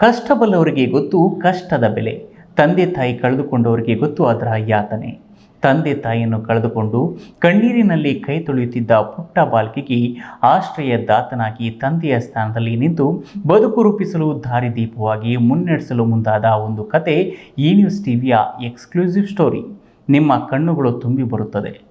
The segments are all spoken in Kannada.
ಕಷ್ಟಬಲ್ಲವರಿಗೆ ಗೊತ್ತು ಕಷ್ಟದ ಬೆಲೆ. ತಂದೆ ತಾಯಿ ಕಳೆದುಕೊಂಡವರಿಗೆ ಗೊತ್ತು ಅದರ ಯಾತನೆ. ತಂದೆ ತಾಯಿಯನ್ನು ಕಳೆದುಕೊಂಡು ಕಣ್ಣೀರಿನಲ್ಲಿ ಕೈ ತೊಳೆಯುತ್ತಿದ್ದ ಪುಟ್ಟ ಬಾಲಕಿಗೆ ಆಶ್ರಯ ದಾತನಾಗಿ ತಂದೆಯ ಸ್ಥಾನದಲ್ಲಿ ನಿಂತು ಬದುಕು ರೂಪಿಸಲು ದಾರಿದೀಪವಾಗಿ ಮುನ್ನಡೆಸಲು ಮುಂದಾದ ಒಂದು ಕತೆ ಈ ನ್ಯೂಸ್ ಟಿವಿಯ ಎಕ್ಸ್ಕ್ಲೂಸಿವ್ ಸ್ಟೋರಿ. ನಿಮ್ಮ ಕಣ್ಣುಗಳು ತುಂಬಿ ಬರುತ್ತದೆ.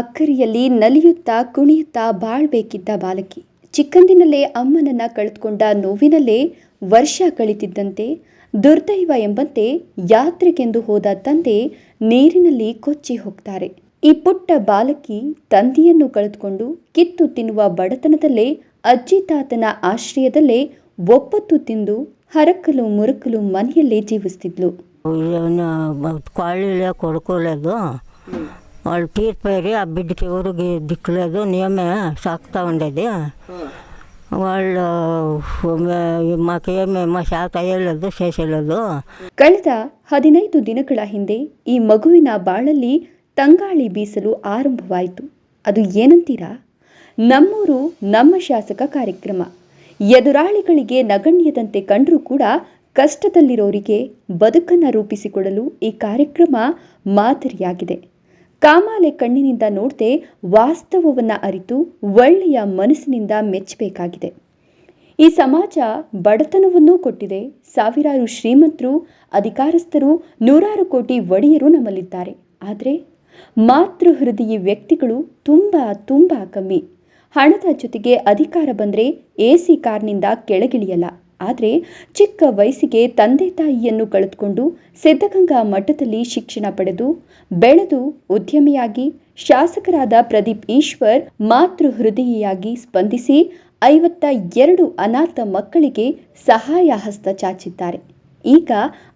ಅಕ್ಕರಿಯಲ್ಲಿ ನಲಿಯುತ್ತಾ ಕುಣಿಯುತ್ತಾ ಬಾಳ್ಬೇಕಿದ್ದ ಬಾಲಕಿ. ಚಿಕ್ಕಂದಿನಲ್ಲೇ ಅಮ್ಮನನ್ನ ಕಳೆದುಕೊಂಡ ನೋವಿನಲ್ಲೇ ವರ್ಷ ಕಳಿತಿದ್ದಂತೆ, ದುರ್ದೈವ ಎಂಬಂತೆ ಯಾತ್ರೆಗೆಂದು ಹೋದ ತಂದೆ ನೀರಿನಲ್ಲಿ ಕೊಚ್ಚಿ ಹೋಗ್ತಾರೆ. ಈ ಪುಟ್ಟ ಬಾಲಕಿ ತಂದೆಯನ್ನು ಕಳೆದುಕೊಂಡು ಕಿತ್ತು ತಿನ್ನುವ ಬಡತನದಲ್ಲೇ, ಅಜ್ಜಿ ತಾತನ ಆಶ್ರಯದಲ್ಲೇ ಒಪ್ಪತ್ತು ತಿಂದು ಹರಕಲು ಮುರುಕಲು ಮನೆಯಲ್ಲೇ ಜೀವಿಸ್ತಿದ್ಲು. వాళ్ళు తీర్పారు ఆ బిడ్డకి ఎవరికి దిక్కులేదు నేమే సాకుతా ఉండేది వాళ్ళు మే- మాకేమి మా శాత అయ్యలేదు చేసేలేదు ಕಳೆದ ಹದಿನೈದು ದಿನಗಳ ಹಿಂದೆ ಈ ಮಗುವಿನ ಬಾಳಲ್ಲಿ ತಂಗಾಳಿ ಬೀಸಲು ಆರಂಭವಾಯಿತು ಅದು ಏನಂತೀರಾ ನಮ್ಮೂರು ನಮ್ಮ ಶಾಸಕ ಕಾರ್ಯಕ್ರಮ ಎದುರಾಳಿಗಳಿಗೆ ನಗಣ್ಯದಂತೆ ಕಂಡರೂ ಕೂಡ ಕಷ್ಟದಲ್ಲಿರೋರಿಗೆ ಬದುಕನ್ನು ರೂಪಿಸಿಕೊಡಲು ಈ ಕಾರ್ಯಕ್ರಮ ಮಾದರಿಯಾಗಿದೆ ಕಾಮಾಲೆ ಕಣ್ಣಿನಿಂದ ನೋಡದೆ ವಾಸ್ತವವನ್ನು ಅರಿತು ಒಳ್ಳೆಯ ಮನಸ್ಸಿನಿಂದ ಮೆಚ್ಚಬೇಕಾಗಿದೆ. ಈ ಸಮಾಜ ಬಡತನವನ್ನೂ ಕೊಟ್ಟಿದೆ. ಸಾವಿರಾರು ಶ್ರೀಮಂತರು, ಅಧಿಕಾರಸ್ಥರು, ನೂರಾರು ಕೋಟಿ ಒಡೆಯರು ನಮ್ಮಲ್ಲಿದ್ದಾರೆ. ಆದರೆ ಮಾತೃ ಹೃದಯ ವ್ಯಕ್ತಿಗಳು ತುಂಬ ತುಂಬ ಕಮ್ಮಿ. ಹಣದ ಜೊತೆಗೆ ಅಧಿಕಾರ ಬಂದರೆ ಎ ಸಿ ಕಾರ್ನಿಂದ ಕೆಳಗಿಳಿಯಲ್ಲ. ಆದರೆ ಚಿಕ್ಕ ವಯಸ್ಸಿಗೆ ತಂದೆ ತಾಯಿಯನ್ನು ಕಳೆದುಕೊಂಡು ಸಿದ್ಧಗಂಗಾ ಮಠದಲ್ಲಿ ಶಿಕ್ಷಣ ಪಡೆದು ಬೆಳೆದು ಉದ್ಯಮಿಯಾಗಿ ಶಾಸಕರಾದ ಪ್ರದೀಪ್ ಈಶ್ವರ್ ಮಾತೃ ಹೃದಯಿಯಾಗಿ ಸ್ಪಂದಿಸಿ ಐವತ್ತ ಎರಡು ಅನಾಥ ಮಕ್ಕಳಿಗೆ ಸಹಾಯ ಹಸ್ತ ಚಾಚಿದ್ದಾರೆ. ಈಗ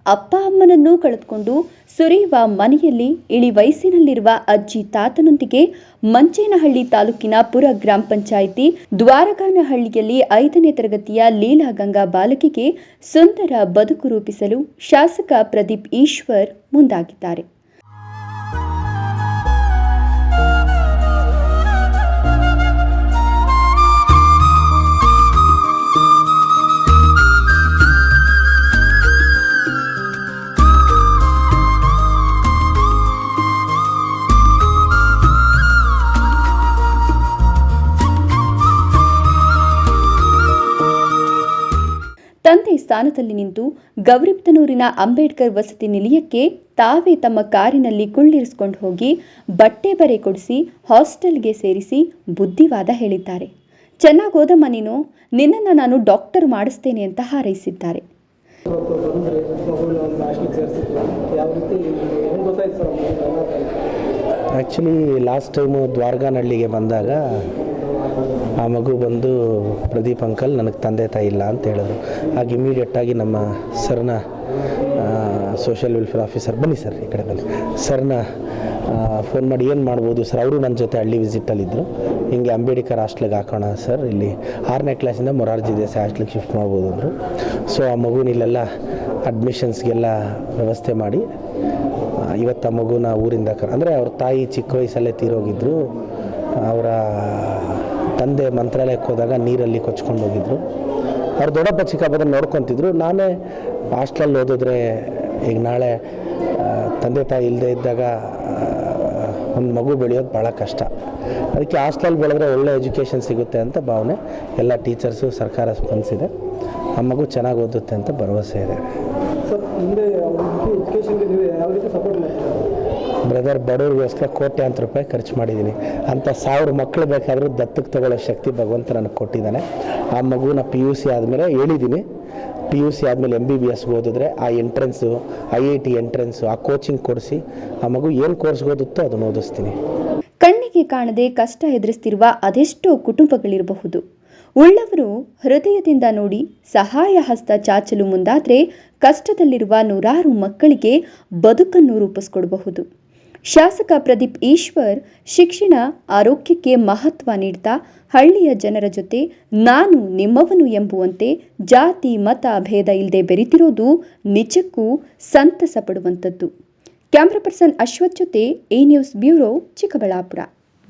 ಅಪ್ಪ ಅಮ್ಮನನ್ನು ಕಳೆದುಕೊಂಡು ಸುರಿಯುವ ಮನೆಯಲ್ಲಿ ಇಳಿ ವಯಸ್ಸಿನಲ್ಲಿರುವ ಅಜ್ಜಿ ತಾತನೊಂದಿಗೆ ಮಂಚೇನಹಳ್ಳಿ ತಾಲೂಕಿನ ಪುರ ಗ್ರಾಮ ಪಂಚಾಯಿತಿ ದ್ವಾರಗಾನಹಳ್ಳಿಯಲ್ಲಿ ಐದನೇ ತರಗತಿಯ ಲೀಲಾ ಗಂಗಾ ಬಾಲಕಿಗೆ ಸುಂದರ ಬದುಕು ರೂಪಿಸಲು ಶಾಸಕ ಪ್ರದೀಪ್ ಈಶ್ವರ್ ಮುಂದಾಗಿದ್ದಾರೆ. ತಂದೆ ಸ್ಥಾನದಲ್ಲಿ ನಿಂತು ಗೌರಿಪ್ತನೂರಿನ ಅಂಬೇಡ್ಕರ್ ವಸತಿ ನಿಲಯಕ್ಕೆ ತಾವೇ ತಮ್ಮ ಕಾರಿನಲ್ಲಿ ಕುಳ್ಳಿರಿಸಿಕೊಂಡು ಹೋಗಿ ಬಟ್ಟೆ ಬರೆ ಕೊಡಿಸಿ ಹಾಸ್ಟೆಲ್ಗೆ ಸೇರಿಸಿ ಬುದ್ಧಿವಾದ ಹೇಳಿದ್ದಾರೆ. ಚೆನ್ನಾಗಿ ಓದಮ್ಮ ನೀನು, ನಿನ್ನನ್ನು ನಾನು ಡಾಕ್ಟರ್ ಮಾಡಿಸ್ತೇನೆ ಅಂತ ಹಾರೈಸಿದ್ದಾರೆ. ಆ್ಯಕ್ಚುಲಿ ಲಾಸ್ಟ್ ಟೈಮು ದ್ವಾರಗಾನಹಳ್ಳಿಗೆ ಬಂದಾಗ ಆ ಮಗು ಬಂದು, ಪ್ರದೀಪ್ ಅಂಕಲ್, ನನಗೆ ತಂದೆ ತಾಯಿ ಇಲ್ಲ ಅಂತ ಹೇಳಿದ್ರು. ಆಗ ಇಮಿಡಿಯೇಟಾಗಿ ನಮ್ಮ ಸರ್ನ ಸೋಷಿಯಲ್ ವೆಲ್ಫೇರ್ ಆಫೀಸರ್ ಬನ್ನಿ ಸರ್ ಈ ಕಡೆ ಬನ್ನಿ. ಸರ್ನ ಫೋನ್ ಮಾಡಿ ಏನು ಮಾಡ್ಬೋದು ಸರ್? ಅವರು ನನ್ನ ಜೊತೆ ಹಳ್ಳಿ ವಿಸಿಟಲ್ಲಿದ್ದರು ಹಿಂಗೆ ಅಂಬೇಡ್ಕರ್ ಹಾಸ್ಟ್ಲಿಗೆ ಹಾಕೋಣ ಸರ್. ಇಲ್ಲಿ ಆರನೇ ಕ್ಲಾಸಿಂದ ಮೊರಾರ್ಜಿ ದೇಸಾಯಿ ಹಾಸ್ಟ್ಲಿಗೆ ಶಿಫ್ಟ್ ಮಾಡ್ಬೋದು ಅಂದರು. ಸೊ ಆ ಮಗುನ ಇಲ್ಲೆಲ್ಲ ಅಡ್ಮಿಷನ್ಸ್ಗೆಲ್ಲ ವ್ಯವಸ್ಥೆ ಮಾಡಿ ಇವತ್ತು ಆ ಮಗುನ ಊರಿಂದ ಕರ್, ಅಂದರೆ ಅವ್ರ ತಾಯಿ ಚಿಕ್ಕ ವಯಸ್ಸಲ್ಲೇ ತೀರೋಗಿದ್ದರು ಅವರ ತಂದೆ ಮಂತ್ರಾಲಯಕ್ಕೆ ಹೋದಾಗ ನೀರಲ್ಲಿ ಕೊಚ್ಕೊಂಡು ಹೋಗಿದ್ರು. ಅವ್ರು ದೊಡ್ಡಪ್ಪ ಚಿಕ್ಕಪ್ಪದ ನೋಡ್ಕೊತಿದ್ರು. ನಾನೇ ಹಾಸ್ಟ್ಲಲ್ಲಿ ಓದಿದ್ರೆ ಈಗ ನಾಳೆ ತಂದೆ ತಾಯಿ ಇಲ್ಲದೆ ಇದ್ದಾಗ ಒಂದು ಮಗು ಬೆಳೆಯೋದು ಭಾಳ ಕಷ್ಟ. ಅದಕ್ಕೆ ಹಾಸ್ಟೆಲ್ ಬೆಳೆದ್ರೆ ಒಳ್ಳೆ ಎಜುಕೇಷನ್ ಸಿಗುತ್ತೆ ಅಂತ ಭಾವನೆ ಎಲ್ಲ ಟೀಚರ್ಸು, ಸರ್ಕಾರ ಸ್ಪಂದಿಸಿದೆ. ಆ ಮಗು ಚೆನ್ನಾಗಿ ಓದುತ್ತೆ ಅಂತ ಭರವಸೆ ಇದೆ. ಬ್ರದರ್ ಬಡವ್ರಿಗೋಸ್ಕರ ಕೋಟ್ಯಾಂತರ ರೂಪಾಯಿ ಖರ್ಚು ಮಾಡಿದ್ದೀನಿ. ಅಂಥ ಸಾವಿರ ಮಕ್ಕಳು ಬೇಕಾದರೂ ದತ್ತಕ್ಕೆ ತಗೊಳ್ಳೋ ಶಕ್ತಿ ಭಗವಂತ ನನಗೆ ಕೊಟ್ಟಿದ್ದಾನೆ. ಆ ಮಗುನ ಪಿ ಯು ಸಿ ಆದಮೇಲೆ ಹೇಳಿದ್ದೀನಿ. ಪಿ ಯು ಸಿ ಆದಮೇಲೆ ಎಂ ಬಿ ಬಿ ಎಸ್ಗೆ ಓದಿದ್ರೆ ಆ entrance I I T entrance ಆ ಕೋಚಿಂಗ್ ಕೊಡಿಸಿ, ಆ ಮಗು ಏನು ಕೋರ್ಸ್ಗೆ ಓದುತ್ತೋ ಅದನ್ನು ಓದಿಸ್ತೀನಿ. ಕಣ್ಣಿಗೆ ಕಾಣದೆ ಕಷ್ಟ ಎದುರಿಸ್ತಿರುವ ಅದೆಷ್ಟೋ ಕುಟುಂಬಗಳಿರಬಹುದು. ಉಳ್ಳವರು ಹೃದಯದಿಂದ ನೋಡಿ ಸಹಾಯ ಹಸ್ತ ಚಾಚಲು ಮುಂದಾದರೆ ಕಷ್ಟದಲ್ಲಿರುವ ನೂರಾರು ಮಕ್ಕಳಿಗೆ ಬದುಕನ್ನು ರೂಪಿಸ್ಕೊಡಬಹುದು. ಶಾಸಕ ಪ್ರದೀಪ್ ಈಶ್ವರ್ ಶಿಕ್ಷಣ ಆರೋಗ್ಯಕ್ಕೆ ಮಹತ್ವ ನೀಡ್ತಾ ಹಳ್ಳಿಯ ಜನರ ಜೊತೆ ನಾನು ನಿಮ್ಮವನು ಎಂಬುವಂತೆ ಜಾತಿ, ಮತ, ಭೇದ ಇಲ್ಲದೆ ಬೆರೆತಿರೋದು ನಿಜಕ್ಕೂ ಸಂತಸ ಪಡುವಂಥದ್ದು. ಕ್ಯಾಮ್ರಾ ಪರ್ಸನ್ ಅಶ್ವಥ್ ಜೊತೆ ಎ ನ್ಯೂಸ್ ಬ್ಯೂರೋ ಚಿಕ್ಕಬಳ್ಳಾಪುರ.